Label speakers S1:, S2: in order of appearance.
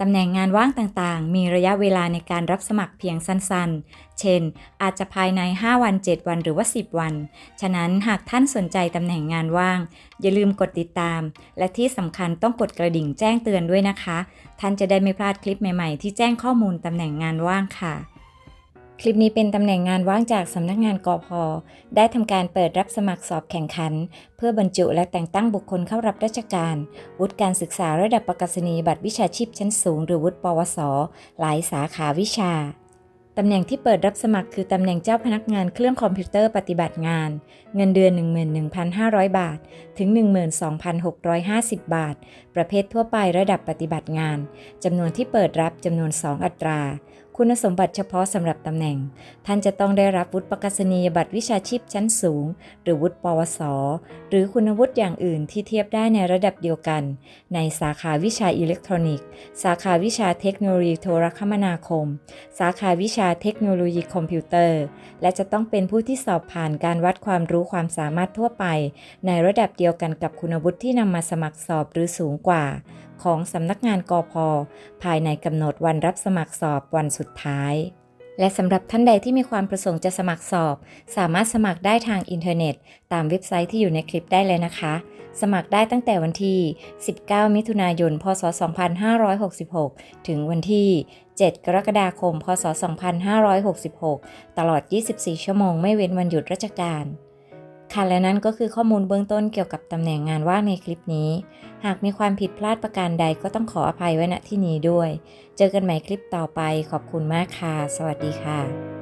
S1: ตำแหน่งงานว่างต่างๆ มีระยะเวลาในการรับสมัครเพียงสั้นๆ เช่น อาจจะภายใน 5 วัน 7 วันหรือว่า 10 วัน ฉะนั้นหากท่านสนใจตำแหน่งงานว่าง อย่าลืมกดติดตาม และที่สำคัญต้องกดกระดิ่งแจ้งเตือนด้วยนะคะ ท่านจะได้ไม่พลาดคลิปใหม่ๆ ที่แจ้งข้อมูลตำแหน่งงานว่างค่ะ คลิปนี้เป็นตำแหน่งงานว่างจากสำนักงานกอพได้ทำการเปิดรับสมัครสอบแข่งขัน เพื่อบรรจุและแต่งตั้งบุคคลเข้ารับราชการ วุฒิการศึกษาระดับประกาศนียบัตรวิชาชีพชั้นสูง หรือวุฒิปวส หลายสาขาวิชาตำแหน่งที่เปิดรับสมัครคือตำแหน่งเจ้าพนักงานเครื่องคอมพิวเตอร์ปฏิบัติงาน เงินเดือน 11,500 บาท ถึง 12,650 บาท ประเภททั่วไประดับปฏิบัติงาน จำนวนที่เปิดรับจำนวน 2 อัตรา คุณสมบัติเฉพาะสำหรับตำแหน่ง ท่านจะต้องได้รับวุฒิประกาศนียบัตรวิชาชีพชั้นสูง หรือวุฒิปวส หรือคุณวุฒิอย่างอื่นที่เทียบได้ในระดับเดียวกัน ในสาขาวิชาอิเล็กทรอนิกส์ สาขาวิชาเทคโนโลยีโทรคมนาคม สาขาวิชาเทคโนโลยีคอมพิวเตอร์ และจะต้องเป็นผู้ที่สอบผ่านการวัดความรู้ความสามารถทั่วไป ในระดับเดียวกันกับคุณวุฒิที่นำมาสมัครสอบหรือสูงกว่า ของสำนักงานกอพภายในกำหนดวันรับสมัครสอบวันสุดท้าย และสำหรับท่านใดที่มีความประสงค์จะสมัครสอบ สามารถสมัครได้ทางอินเทอร์เน็ต ตามเว็บไซต์ที่อยู่ในคลิปได้เลยนะคะ สมัครได้ตั้งแต่วันที่ 19 มิถุนายน พศ 2566 ถึงวันที่ 7 กรกฎาคม พศ 2566 ตลอด 24 ชั่วโมงไม่เว้นวันหยุดราชการ ค่ะและนั่นก็คือข้อมูลเบื้องต้นเกี่ยวกับตำแหน่งงานว่างในคลิปนี้ หากมีความผิดพลาดประการใดก็ต้องขออภัยไว้ณที่นี้ด้วย เจอกันใหม่คลิปต่อไปขอบคุณมากค่ะ สวัสดีค่ะ